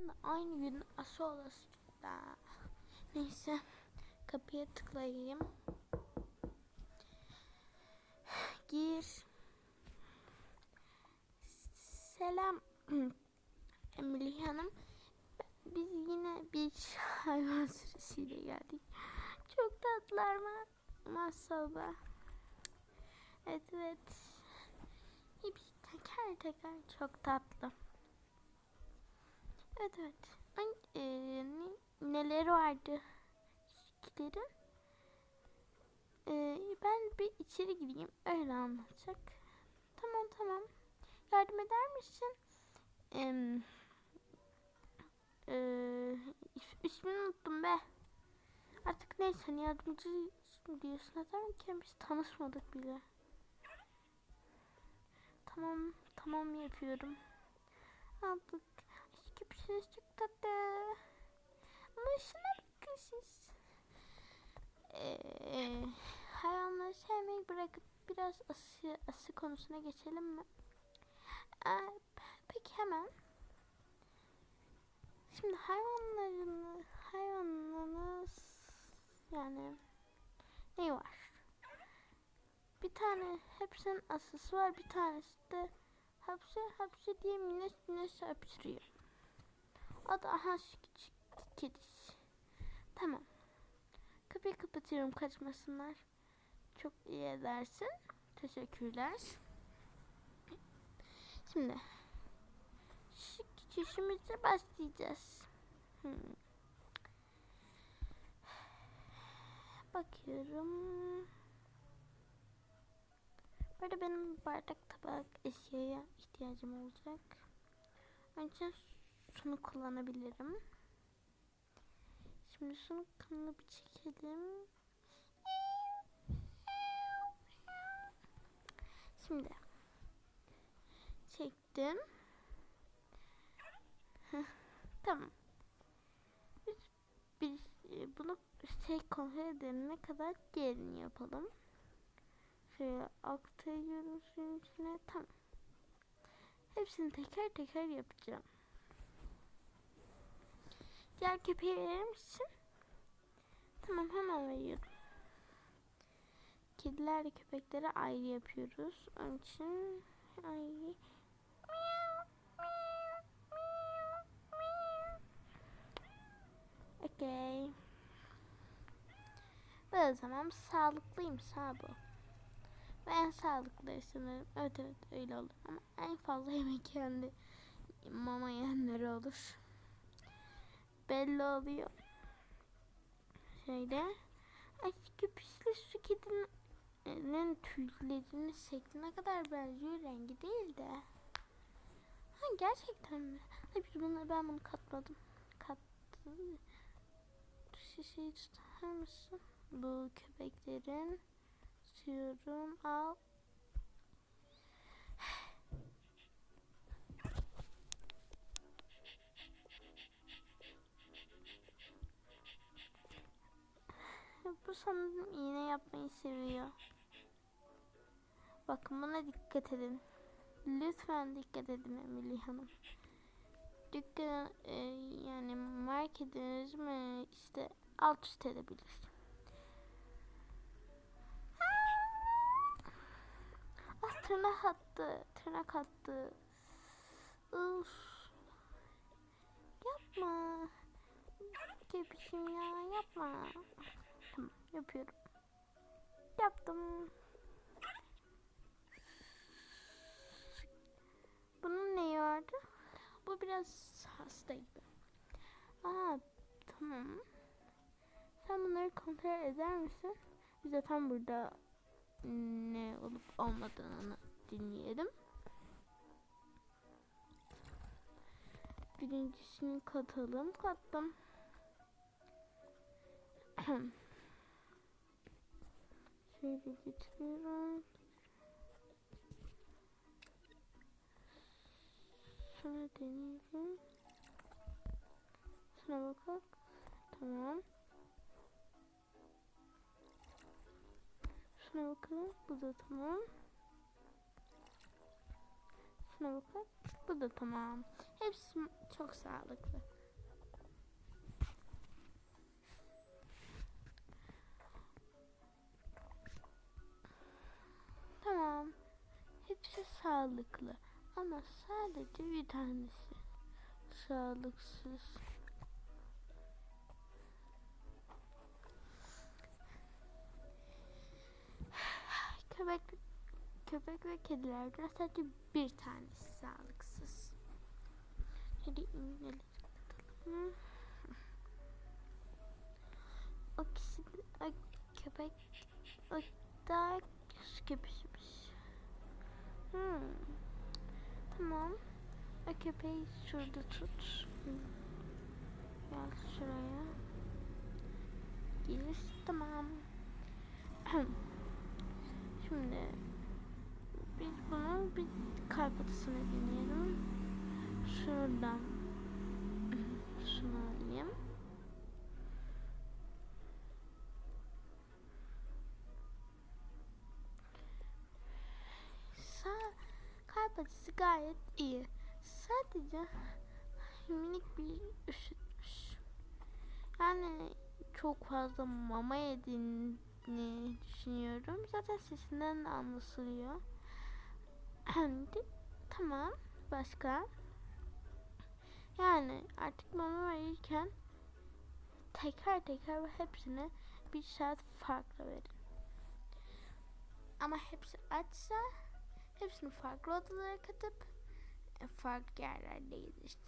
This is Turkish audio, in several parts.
Şimdi aynı gün ası olası da. Neyse kapıya tıklayayım. Gir. Selam Emily Hanım. Biz yine bir hayvan sürüsüyle geldik. Çok tatlılar mı? Maşallah. Evet evet. Hepsi teker teker çok tatlı. Evet evet. Ay, e, ne, neler vardı? Şikilerin. E, ben bir içeri gireyim. Öyle anlatacak. Tamam tamam. Yardım eder misin? Eee e, is- ismini unuttum be. Artık neyse hani yardımcı diyorsun ki biz tanışmadık bile. Tamam tamam yapıyorum. Aldık. Aşkım çok tatlı. Ama şuna bakın siz. Ee, hayvanları sevmeyi bırakıp biraz ası, ası konusuna geçelim mi? Ee, peki hemen. Şimdi hayvanların hayvanlarınız yani ne var? Bir tane hepsinin asısı var. Bir tanesi de hapse hapse diye minnes minnes öptürüyor. Da aha şu küçük kedisi. Tamam. Kapıyı kapatıyorum kaçmasınlar. Çok iyi edersin. Teşekkürler. Şimdi şu küçüşümüze başlayacağız. Hmm. Bakıyorum. Böyle benim bardak tabak eşyaya ihtiyacım olacak. Önce şunu kullanabilirim. Şimdi şunu kanını bir çekelim. Şimdi çektim. Tamam. Biz e, bunu şey kontrol edene kadar diğerini yapalım. Şöyle aktarıyoruz suyun içine. Tamam. Hepsini teker teker yapacağım. Diğer köpeği verir misin? Tamam hemen veriyorum. Kedilerle köpekleri ayrı yapıyoruz. Onun için ayrı. Okey. O zaman sağlıklıyım sağ bu. Ve en sağlıklı sanırım. Evet evet öyle olur. Ama en fazla yemek yiyen mama yiyenleri olur. Belli oluyor. Şöyle. Ay köpüşlü su kedinin tüylerinin şekline kadar benziyor rengi değil de. Ha gerçekten mi? Ay biz bunu ben bunu katmadım. Kattı. Şişeyi tutar mısın? Bu köpeklerin tutuyorum. Al. Bu sanırım iğne yapmayı seviyor. Bakın buna dikkat edin. Lütfen dikkat edin Emily Hanım. Dükkan e, yani marketiniz mi işte alt üst edebilir. Ah tırnak attı. Tırnak attı. Uf. Yapma. Kepişim ya yapma. Yapıyorum. Yaptım. Bunun neyi vardı? Bu biraz hasta gibi. Aa tamam. Sen bunları kontrol eder misin? Biz de tam burada ne olup olmadığını dinleyelim. Birincisini katalım. Kattım. Şöyle getiriyorum. Şunu deneyelim. Şuna bakalım. Tamam. Şuna bakalım. Bu da tamam. Şuna bakalım. Bu da tamam. Hepsi çok sağlıklı. Sağlıklı. Ama sadece bir tanesi sağlıksız. Köpek köpek ve kedilerden sadece bir tanesi sağlıksız. Hadi iğneleri. O kişi o köpek o da su köpeğiymiş. Hmm. Tamam. O köpeği şurada tut. Gel şuraya. Giriş tamam. Şimdi biz bunu bir kalp atısına deneyelim. Şuradan gayet iyi. Sadece minik bir üşütmüş. Yani çok fazla mama yediğini düşünüyorum. Zaten sesinden de anlaşılıyor. tamam. Başka? Yani artık mama verirken tekrar tekrar hepsine bir saat farklı verin. Ama hepsi açsa hepsini farklı odalara katıp farklı yerlerde yedirsin.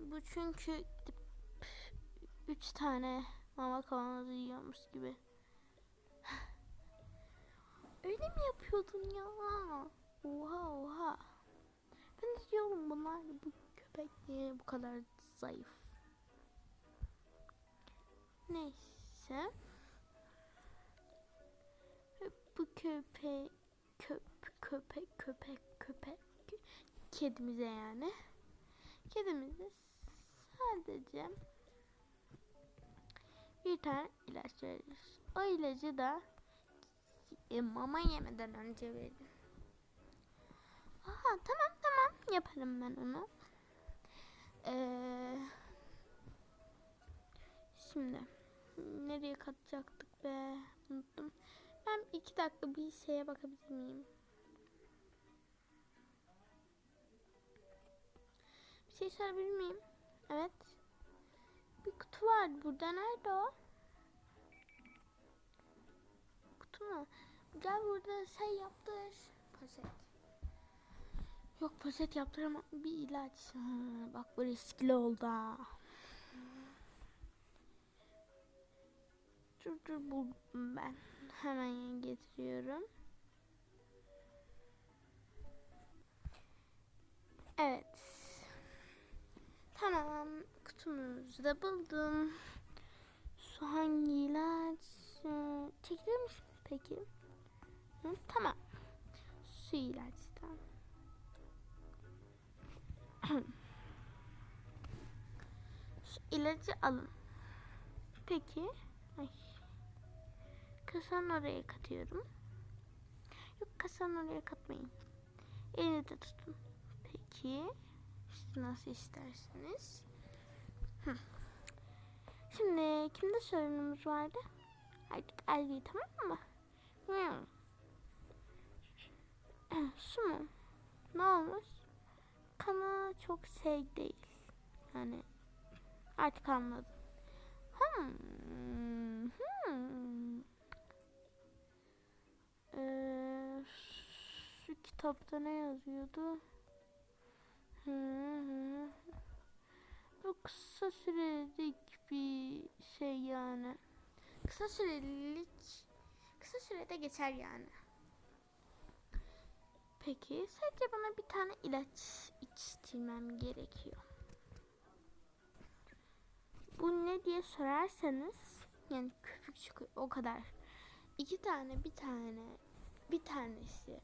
Bu çünkü üç tane mama kavanozu yiyormuş gibi. Öyle mi yapıyordun ya? Oha oha. Ben de diyorum bunlar bu köpek niye bu kadar zayıf. Neyse. Bu köpek köp köpek köpek köpek kedimize yani. Kedimize sadece bir tane ilaç veririz. O ilacı da e, mama yemeden önce verin. Aha tamam tamam yaparım ben onu. Ee, şimdi nereye katacaktık be unuttum. Ben iki dakika bir şeye bakabilir miyim? Şey sorabilir miyim? Evet. Bir kutu var burada. Nerede o? Kutu mu? Gel burada şey yaptır. Poşet. Yok poşet yaptıramam. Bir ilaç. Bak bu riskli oldu. Dur dur buldum ben. Hemen getiriyorum. Evet. Kutumuzu da buldum. Su hangi ilaç? Ee, Çekilir misin peki? Hı, tamam. Su ilaçtan. Şu ilacı alın. Peki. Ay. Kasanın oraya katıyorum. Yok kasanın oraya katmayın. Elini tutun. Peki. İşte nasıl isterseniz. Şimdi kimde sorunumuz vardı? Artık Elvi tamam mı? Hı. Şu mu? Ne olmuş? Kana çok şey değil. Yani artık anladım. Hmm. Hmm. Ee, şu kitapta ne yazıyordu? Hı. Bu kısa sürelik bir şey yani. Kısa sürelik kısa sürede geçer yani. Peki sadece bana bir tane ilaç içtirmem gerekiyor. Bu ne diye sorarsanız yani köpük çıkıyor o kadar. İki tane bir tane bir tanesi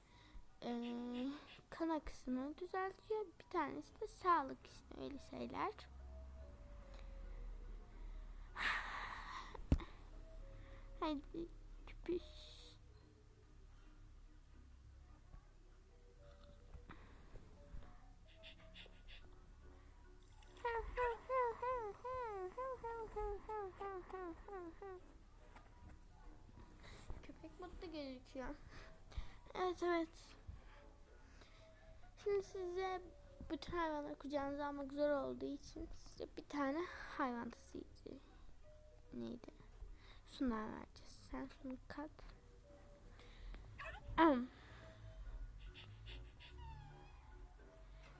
ee, kan akışını düzeltiyor. Bir tanesi de sağlık işte öyle şeyler. Hadi küpüş. Köpek mutlu gözüküyor. Evet evet. Şimdi size bütün hayvanları kucağınıza almak zor olduğu için size bir tane hayvan tasıyıcı neydi? Sunar vereceğiz. Sen şunu kat. Am.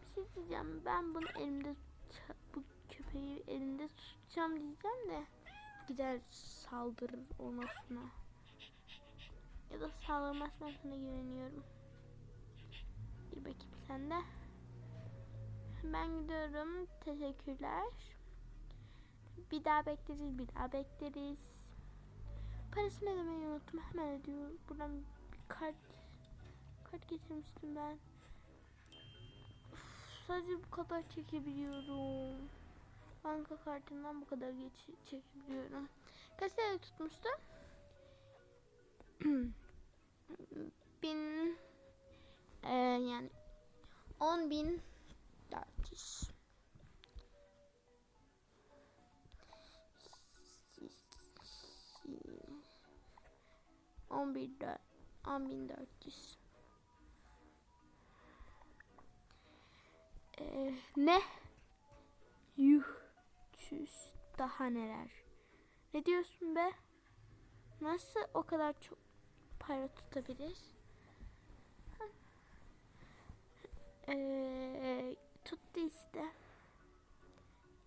Bir şey diyeceğim. Ben bunu elimde bu köpeği elimde tutacağım diyeceğim de gider saldırır ona Suna. Ya da saldırmaz ben sana güveniyorum. Bir bakayım sen de. Ben gidiyorum. Teşekkürler. Bir daha bekleriz, bir daha bekleriz. Parasını ödemeyi unuttum. Hemen ödüyorum. Buradan bir kart kart getirmiştim ben. Uf, sadece bu kadar çekebiliyorum. Banka kartından bu kadar geç çekebiliyorum. Kaç TL tutmuştu? bin e, yani on bin dört yüz. On bin dört, on bin dört yüz. Ee, ne? Yuh, çüş, daha neler? Ne diyorsun be? Nasıl o kadar çok para tutabilir? Ee, tuttu işte.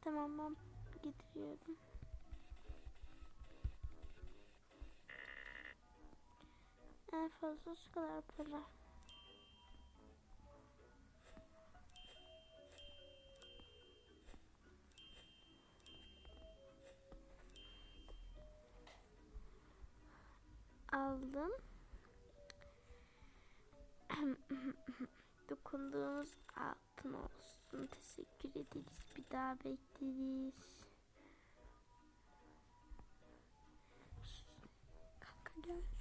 Tamam ben getiriyorum. En fazla şu kadar para. Aldım. Dokunduğunuz altın olsun. Teşekkür ederiz. Bir daha bekleriz. Kanka gel.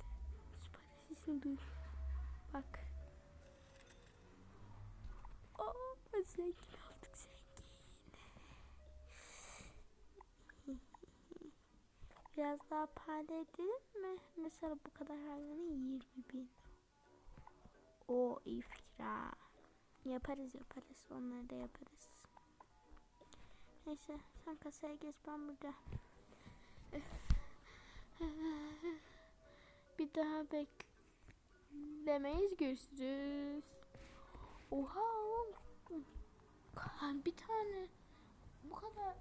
Para duy. Bak. Oo, zengin olduk zengin. Biraz daha pahalı edelim mi? Mesela bu kadar hayvanı 20 bin. O iyi fikir ha. Yaparız yaparız. Onları da yaparız. Neyse sen kasaya geç ben burada. Bir daha beklemeyiz görüşürüz. Oha oğlum. Bir tane bu kadar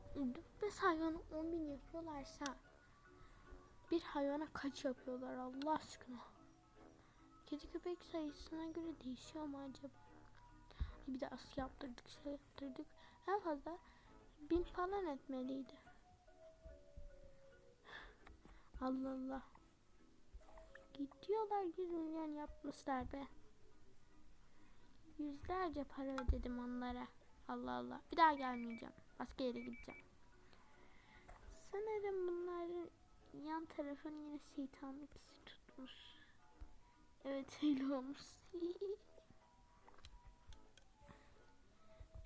4-5 hayvanı 10 bin yapıyorlarsa bir hayvana kaç yapıyorlar Allah aşkına? Kedi köpek sayısına göre değişiyor mu acaba? Bir de as yaptırdık şey yaptırdık. En fazla bin falan etmeliydi. Allah Allah. Gidiyorlar 100 milyon yapmışlar be. Yüzlerce para ödedim onlara. Allah Allah. Bir daha gelmeyeceğim. Başka yere gideceğim. Sanırım bunların yan tarafın yine şeytanlık hissi tutmuş. Evet öyle olmuş.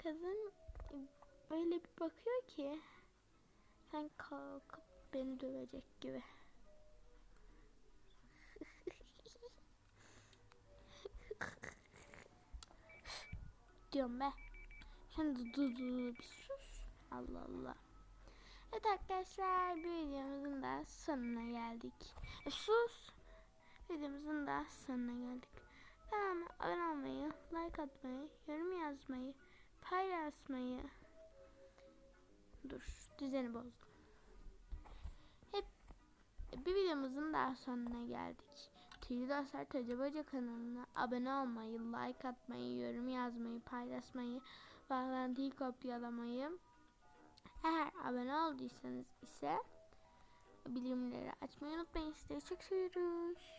Kadın öyle bir bakıyor ki sen kalkıp beni dövecek gibi. Diyorum be. Şimdi dur dur bir sus. Allah Allah. Evet arkadaşlar bir videomuzun da sonuna geldik. E, sus. Videomuzun da sonuna geldik. Kanalıma abone olmayı, like atmayı, yorum yazmayı, paylaşmayı. Dur düzeni bozdum. Hep bir videomuzun daha sonuna geldik. Tüylü Dostlar Tacı kanalına abone olmayı, like atmayı, yorum yazmayı, paylaşmayı, bağlantıyı kopyalamayı. Eğer abone olduysanız ise bildirimleri açmayı unutmayın. Sizleri çok seviyoruz.